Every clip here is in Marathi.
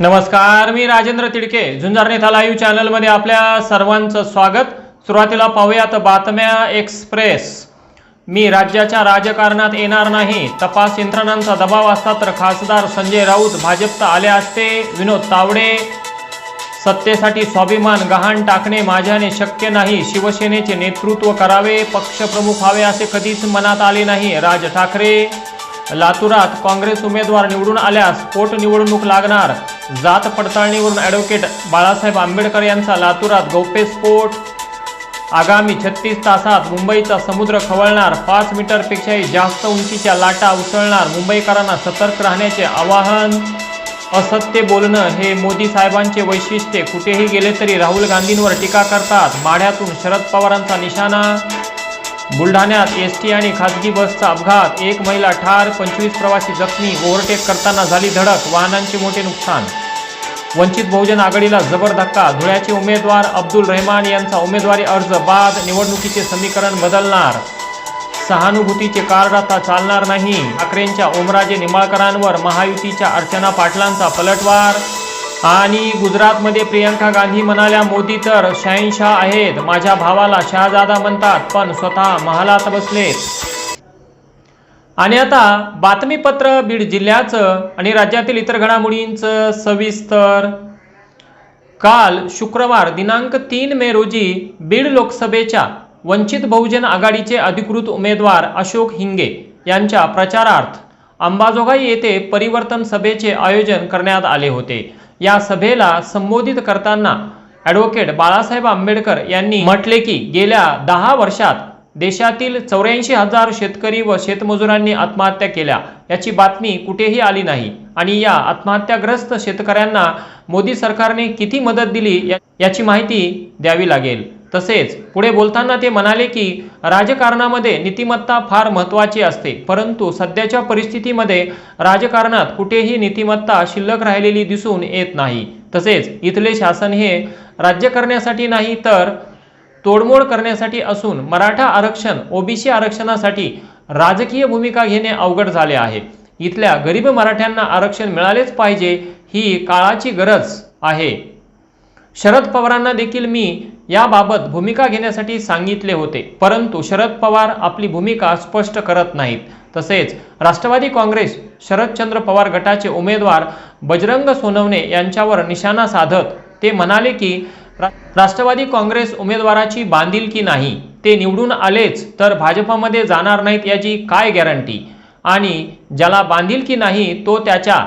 नमस्कार मी राजेंद्र तिडके. झुंजार नेता लाईव्ह चॅनलमध्ये आपल्या सर्वांचं स्वागत. सुरुवातीला पाहूयात बातम्या एक्सप्रेस. मी राज्याच्या राजकारणात येणार नाही. तपास यंत्रणांचा दबाव असता तर खासदार संजय राऊत भाजपत आले असते. विनोद तावडे सत्तेसाठी स्वाभिमान गहाण टाकणे माझ्याने शक्य नाही. शिवसेनेचे नेतृत्व करावे पक्षप्रमुख व्हावे असे कधीच मनात आले नाही. राज ठाकरे लातूरात काँग्रेस उमेदवार निवडून आल्यास पोटनिवडणूक लागणार. जात पडताळणीवरून ॲडव्होकेट बाळासाहेब आंबेडकर यांचा लातूरात गौप्यस्फोट. आगामी छत्तीस तासात मुंबईचा समुद्र खवळणार. पाच मीटरपेक्षाही जास्त उंचीच्या लाटा उसळणार. मुंबईकरांना सतर्क राहण्याचे आवाहन. असत्य बोलणं हे मोदी साहेबांचे वैशिष्ट्य. कुठेही गेले तरी राहुल गांधींवर टीका करतात. माढ्यातून शरद पवारांचा निशाणा. बुलढाण्यात एस टी आणि खासगी बसचा अपघात. एक महिला ठार पंचवीस प्रवासी जखमी ओव्हरटेक करताना झाली धडक वाहनांचे मोठे नुकसान. वंचित बहुजन आघाडीला जबर धक्का धुळ्याचे उमेदवार अब्दुल रहमान यांचा उमेदवारी अर्ज बाद निवडणुकीचे समीकरण बदलणार. सहानुभूतीचे कार्ड आता चालणार नाही. ठाकरेंच्या ओमराजे निंबाळकरांवर महायुतीच्या अर्चना पाटलांचा पलटवार. आणि गुजरातमध्ये प्रियंका गांधी म्हणाल्या मोदी तर शहनशाह आहेत. माझ्या भावाला शहाजादा म्हणतात पण स्वतः महालात बसलेत आणि आता बातमीपत्र बीड जिल्ह्याचं आणि राज्यातील इतर घडामोडींचं सविस्तर. काल शुक्रवार दिनांक तीन मे रोजी बीड लोकसभेच्या वंचित बहुजन आघाडीचे अधिकृत उमेदवार अशोक हिंगे यांच्या प्रचारार्थ अंबाजोगाई येथे परिवर्तन सभेचे आयोजन करण्यात आले होते. या सभेला संबोधित करताना ॲडव्होकेट बाळासाहेब आंबेडकर यांनी म्हटले की गेल्या दहा वर्षात देशातील चौऱ्याऐंशी हजार शेतकरी व शेतमजुरांनी आत्महत्या केल्या. याची बातमी कुठेही आली नाही. आणि या आत्महत्याग्रस्त शेतकऱ्यांना मोदी सरकारने किती मदत दिली याची माहिती द्यावी लागेल. तसेच पुढे बोलताना ते म्हणाले की राजकारणामध्ये नीतिमत्ता फार महत्त्वाची असते परंतु सध्याच्या परिस्थितीमध्ये राजकारणात कुठेही नीतिमत्ता शिल्लक राहिलेली दिसून येत नाही. तसेच इथले शासन हे राज्य करण्यासाठी नाही तर तोडमोड करण्यासाठी असून मराठा आरक्षण ओबीसी आरक्षणासाठी राजकीय भूमिका घेणे अवघड झाले आहे. इथल्या गरीब मराठ्यांना आरक्षण मिळालेच पाहिजे ही काळाची गरज आहे. शरद पवारांना देखील मी याबाबत भूमिका घेण्यासाठी सांगितले होते. परंतु शरद पवार आपली भूमिका स्पष्ट करत नाहीत. तसेच राष्ट्रवादी काँग्रेस शरदचंद्र पवार गटाचे उमेदवार बजरंग सोनवणे यांच्यावर निशाणा साधत ते म्हणाले की रा- राष्ट्रवादी काँग्रेस उमेदवाराची बांधिलकी नाही ते निवडून आलेच तर भाजपामध्ये जाणार नाहीत याची काय गॅरंटी? आणि ज्याला बांधिलकी नाही तो त्याच्या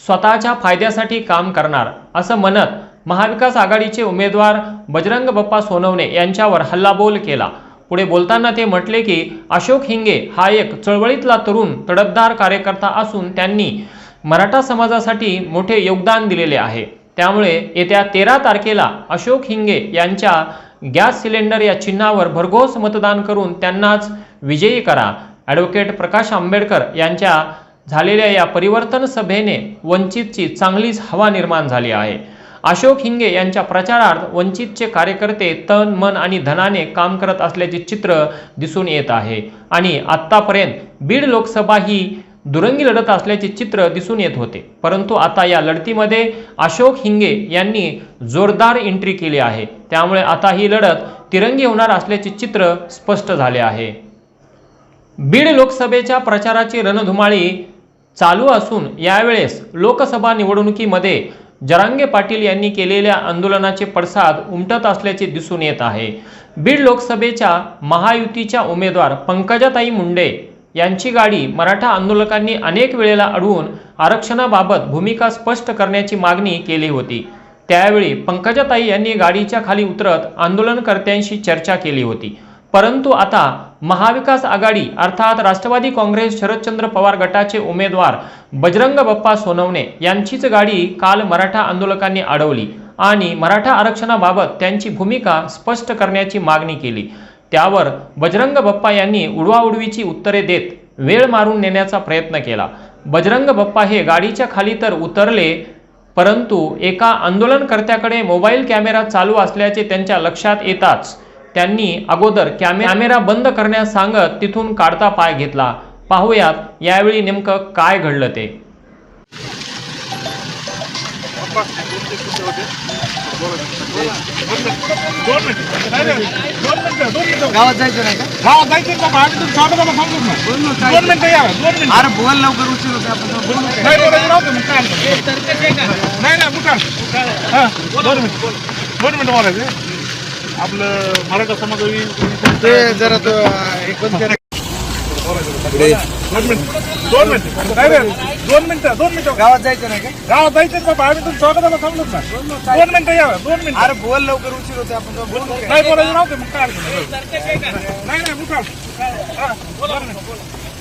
स्वतःच्या फायद्यासाठी काम करणार असं म्हणत महाविकास आघाडीचे उमेदवार बजरंग बप्पा सोनवणे यांच्यावर हल्लाबोल केला. पुढे बोलताना ते म्हटले की अशोक हिंगे हा एक चळवळीतला तरुण तडफदार कार्यकर्ता असून त्यांनी मराठा समाजासाठी मोठे योगदान दिलेले आहे. त्यामुळे येत्या तेरा तारखेला अशोक हिंगे यांच्या गॅस सिलेंडर या चिन्हावर भरघोस मतदान करून त्यांनाच विजयी करा. ॲडव्होकेट प्रकाश आंबेडकर यांच्या झालेल्या या परिवर्तन सभेने वंचितची चांगलीच हवा निर्माण झाली आहे. अशोक हिंगे यांच्या प्रचारार्थ वंचितचे कार्यकर्ते तन मन आणि धनाने काम करत असल्याचे चित्र दिसून येत आहे. आणि आत्तापर्यंत बीड लोकसभा ही दुरंगी लढत असल्याचे चित्र दिसून येत होते. परंतु आता या लढतीमध्ये अशोक हिंगे यांनी जोरदार एंट्री केली आहे. त्यामुळे आता ही लढत तिरंगी होणार असल्याचे चित्र स्पष्ट झाले आहे. बीड लोकसभेच्या प्रचाराची रणधुमाळी चालू असून यावेळेस लोकसभा निवडणुकीमध्ये जरांगे पाटील यांनी केलेल्या आंदोलनाचे पडसाद उमटत असल्याचे दिसून येत आहे. बीड लोकसभेच्या महायुतीच्या उमेदवार पंकजाताई मुंडे यांची गाडी मराठा आंदोलकांनी अनेक वेळेला अडवून आरक्षणाबाबत भूमिका स्पष्ट करण्याची मागणी केली होती. त्यावेळी पंकजाताई यांनी गाडीच्या खाली उतरत आंदोलनकर्त्यांशी चर्चा केली होती. परंतु आता महाविकास आघाडी अर्थात राष्ट्रवादी काँग्रेस शरदचंद्र पवार गटाचे उमेदवार बजरंग बप्पा सोनवणे यांचीच गाडी काल मराठा आंदोलकांनी अडवली आणि मराठा आरक्षणाबाबत त्यांची भूमिका स्पष्ट करण्याची मागणी केली. त्यावर बजरंग बप्पा यांनी उडवाउडवीची उत्तरे देत वेळ मारून नेण्याचा प्रयत्न केला. बजरंग बप्पा हे गाडीच्या खाली तर उतरले परंतु एका आंदोलनकर्त्याकडे मोबाईल कॅमेरा चालू असल्याचे त्यांच्या लक्षात येताच त्यांनी अगोदर कॅमे कॅमेरा बंद करण्यास सांगत तिथून काढता पाय घेतला. पाहूयात यावेळी नेमकं काय घडलं ते. नाही, गावात जायचं अरे बोल लवकर उशीर होते आपण. दोन मिनिटं बोलायचं. आपलं मराठा समाज ते जरा तो एक बंद करा. दोन मिनिटं दोन मिनिटं. नाही रे? दोन मिनिटं दोन मिनिटं. गावात जायचं नाही का? गावात जायचं बाबा आम्ही तुमचं स्वागताला सांगतो ना दोन मिनिटं या दोन मिनिटं. अरे बोल लवकर उशीर होते आपण बोल काय? नाही बोलायचं नव्हतं मग काय? नाही. नाही मुकाल हा, दोन मिनिटं.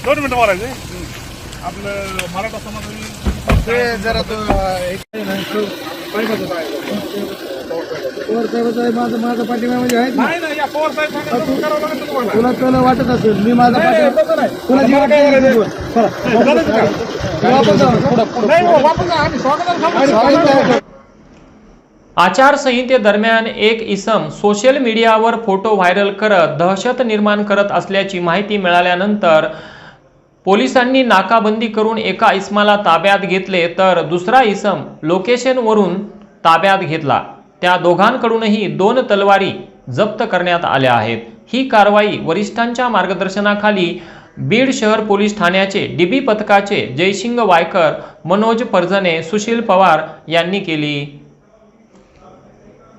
दोन मिनिटं बोलायचे. आपलं मराठा समाज ते जरा तो एक पवार साहेबाचा माझं माझा पाठिंबा म्हणजे आहे ना नाही नाही या पवार साहेब सांगा, तू करावं लागेल तुम्हाला. तुला तुला वाटत असेल मी माझा नाही, पाठिंबा तसं नाही. तुला जी मला काय वाटतं ते करायचं? बोल. चला. गरज काय? तू वापस जा. पुढं, पुढं. नाही हो, वापस जा. आम्ही स्वागताला सांगतो. स्वागत आचारसंहितेदरम्यान एक इसम सोशल मीडियावर फोटो व्हायरल करत दहशत निर्माण करत असल्याची माहिती मिळाल्यानंतर पोलिसांनी नाकाबंदी करून एका इसमाला ताब्यात घेतले तर दुसरा इसम लोकेशनवरून ताब्यात घेतला त्या दोघांकडूनही दोन तलवारी जप्त करण्यात आल्या आहेत. ही कारवाई वरिष्ठांच्या मार्गदर्शनाखाली बीड शहर पोलीस ठाण्याचे डीबी पथकाचे जयसिंग वायकर मनोज परजने सुशील पवार यांनी केली.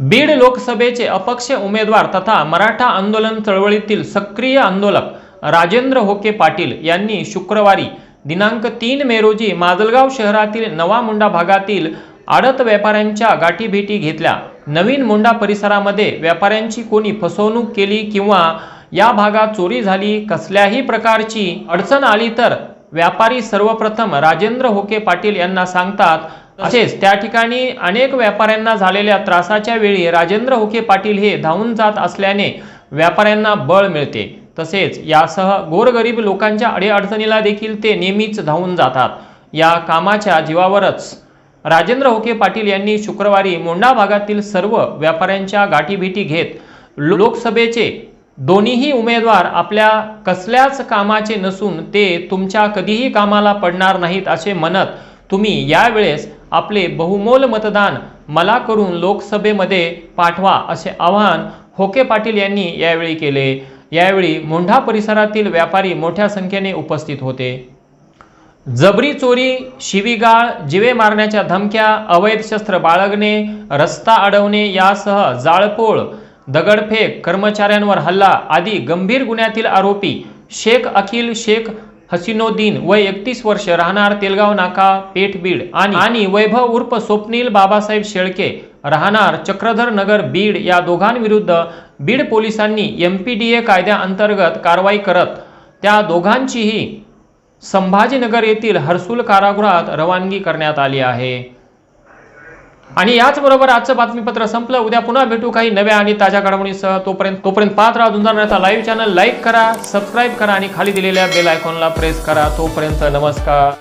बीड लोकसभेचे अपक्ष उमेदवार तथा मराठा आंदोलन चळवळीतील सक्रिय आंदोलक राजेंद्र होके पाटील यांनी शुक्रवारी दिनांक तीन मे रोजी माजलगाव शहरातील नवा मुंडा भागातील आडत व्यापाऱ्यांच्या गाठीभेटी घेतल्या. नवीन मुंडा परिसरामध्ये व्यापाऱ्यांची कोणी फसवणूक केली किंवा या भागात चोरी झाली कसल्याही प्रकारची अडचण आली तर व्यापारी सर्वप्रथम राजेंद्र होके पाटील यांना सांगतात. तसेच त्या ठिकाणी अनेक व्यापाऱ्यांना झालेल्या त्रासाच्या वेळी राजेंद्र होके पाटील हे धावून जात असल्याने व्यापाऱ्यांना बळ मिळते. तसेच यासह गोरगरीब लोकांच्या अडीअडचणीला देखील ते नेहमीच धावून जातात. या कामाच्या जीवावरच राजेंद्र होके पाटील यांनी शुक्रवारी मोंडा भागातील सर्व व्यापाऱ्यांच्या गाठीभेटी घेत लोकसभेचे दोन्हीही उमेदवार आपल्या कसल्याच कामाचे नसून ते तुमच्या कधीही कामाला पडणार नाहीत असे म्हणत तुम्ही यावेळेस आपले बहुमोल मतदान मला करून लोकसभेमध्ये पाठवा असे आवाहन होके पाटील यांनी यावेळी केले. यावेळी मोंढा परिसरातील व्यापारी मोठ्या संख्येने उपस्थित होते. जबरी चोरी शिवीगाळ जिवे मारण्याच्या धमक्या अवैध शस्त्र बाळगणे रस्ता अडवणे यासह जाळपोळ दगडफेक कर्मचाऱ्यांवर हल्ला आदी गंभीर गुन्ह्यातील आरोपी शेख अखिल शेख हसिनोद्दीन वय एकतीस वर्ष राहणार तेलगाव नाका पेठ बीड आणि आणि वैभव उर्फ स्वप्नील बाबासाहेब शेळके राहणार चक्रधर नगर बीड या दोघांविरुद्ध बीड पोलिसांनी एम पी डी ए कायद्याअंतर्गत कारवाई करत त्या दोघांचीही संभाजीनगर येथील हर्सुल कारागृहात रवानगी करण्यात आली आहे. आणि याचबरोबर आजचं बातमीपत्र संपलं. उद्या पुन्हा भेटू काही नव्या आणि ताज्या घडामोडीसह. तोपर्यंत तोपर्यंत पाहत राहा झुंजारण्याचा लाईव्ह चॅनल. लाईक करा सबस्क्राईब करा आणि खाली दिलेल्या बेल आयकॉनला प्रेस करा. तोपर्यंत नमस्कार.